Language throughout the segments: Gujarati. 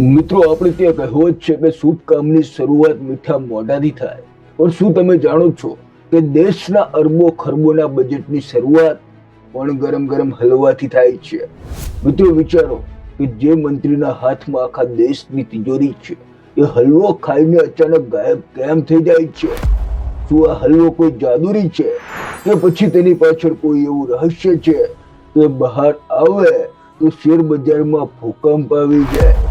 મિત્રો, આપણે ત્યાં કહેવત છે કે શુભ કામની શરૂઆત મીઠા મોઢાથી થાય. પણ શું તમે જાણો છો કે દેશના અરબો ખરબોના બજેટની શરૂઆત પણ ગરમ ગરમ હલવાથી થાય છે? મિત્રો, વિચારો કે જે મંત્રીના હાથમાં આખા દેશની તિજોરી છે, એ હલવો ખાઈને અચાનક ગાયબ કેમ થઈ જાય છે? શું આ હલવો કોઈ જાદુરી છે કે પછી તેની પાછળ કોઈ એવું રહસ્ય છે કે બહાર આવે તો શેર બજારમાં ભૂકંપ આવી જાય?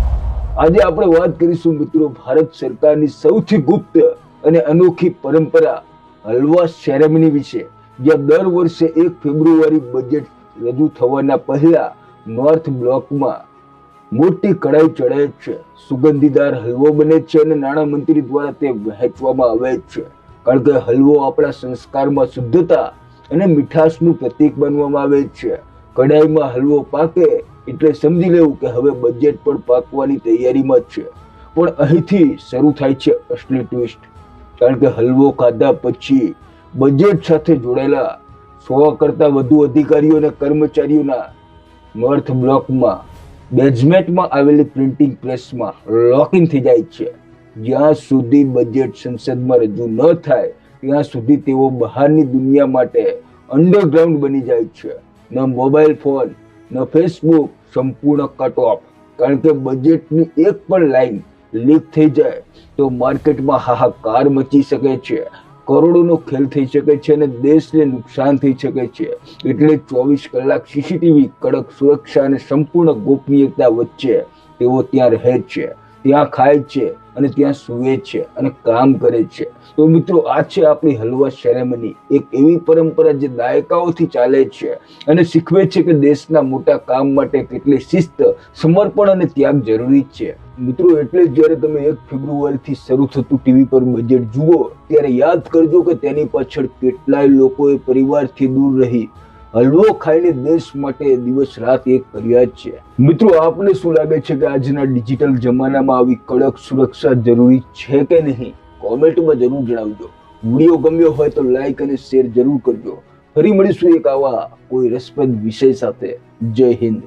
આજે આપણે વાત કરીશું મિત્રો ભારત સરકારની સૌથી ગુપ્ત અને અનોખી પરંપરા હલવા સેરેમની વિશે, જ્યાં દર વર્ષે એક ફેબ્રુઆરી બજેટ રજૂ થવાના પહેલા નોર્થ બ્લોકમાં મોટી કડાઈ ચડે છે. સુગંધીદાર હલવો બને છે અને નાણામંત્રી દ્વારા તે વહેંચવામાં આવે છે. કારણ કે હલવો આપણા સંસ્કારમાં શુદ્ધતા અને મીઠાશનું પ્રતીક બનવામાં આવે છે. કડાઈમાં હલવો પાકે એટલે સમજી લેવું કે હવે બજેટ પણ પાકવાની તૈયારીમાં જ છે. પણ અહીંથી શરૂ થાય છે અસલી ટ્વિસ્ટ કારણ કે હલવો ખાધા પછી બજેટ સાથે જોડાયેલા સો કરતા વધુ અધિકારીઓ અને કર્મચારીઓના નોર્થ બ્લોકમાં બેઝમેન્ટમાં આવેલી પ્રિન્ટિંગ પ્રેસમાં લોકિંગ થઈ જાય છે. જ્યાં સુધી બજેટ સંસદમાં રજૂ ન થાય, ત્યાં સુધી તેઓ બહારની દુનિયા માટે અંડરગ્રાઉન્ડ બની જાય છે. ન મોબાઈલ ફોન ન ફેસબુક સંપૂર્ણ કટ ઓફ કારણ કે બજેટની એક પણ લાઈન લીક થઈ જાય તો માર્કેટમાં હાહાકાર મચી શકે છે. કરોડોનો ખેલ થઈ શકે છે અને દેશને નુકસાન થઈ શકે છે. એટલે ચોવીસ કલાક સીસીટીવી કડક સુરક્ષા અને સંપૂર્ણ ગોપનીયતા વચ્ચે તેઓ ત્યાં રહે છે. ત્યાં ખાય છે. અને ત્યાં સૂવે છે અને કામ કરે છે. તો મિત્રો, આ છે આપણી હલવા સેરેમની એક એવી પરંપરા જે દાયકાઓથી ચાલે છે અને શીખવે છે કે દેશના મોટા કામ માટે કેટલી શિસ્ત, સમર્પણ અને ત્યાગ જરૂરી છે. મિત્રો, એટલે જ્યારે તમે એક ફેબ્રુઆરીથી શરૂ થતું ટીવી પર બજેટ જુઓ, ત્યારે યાદ કરજો કે તેની પાછળ કેટલાય લોકોએ પરિવારથી દૂર રહી. હલવો ખાઈને દેશ માટે દિવસ રાત એક કર્યા છે. મિત્રો, આપને શું લાગે છે કે આજના ડિજિટલ જમાનામાં આવી કડક સુરક્ષા જરૂરી છે કે નહીં? કોમેન્ટમાં જરૂર જણાવજો. વીડિયો ગમ્યો હોય તો લાઈક અને શેર જરૂર કરજો. ફરી મળીશું એક આવા કોઈ રસપ્રદ વિષય સાથે. જય હિન્દ.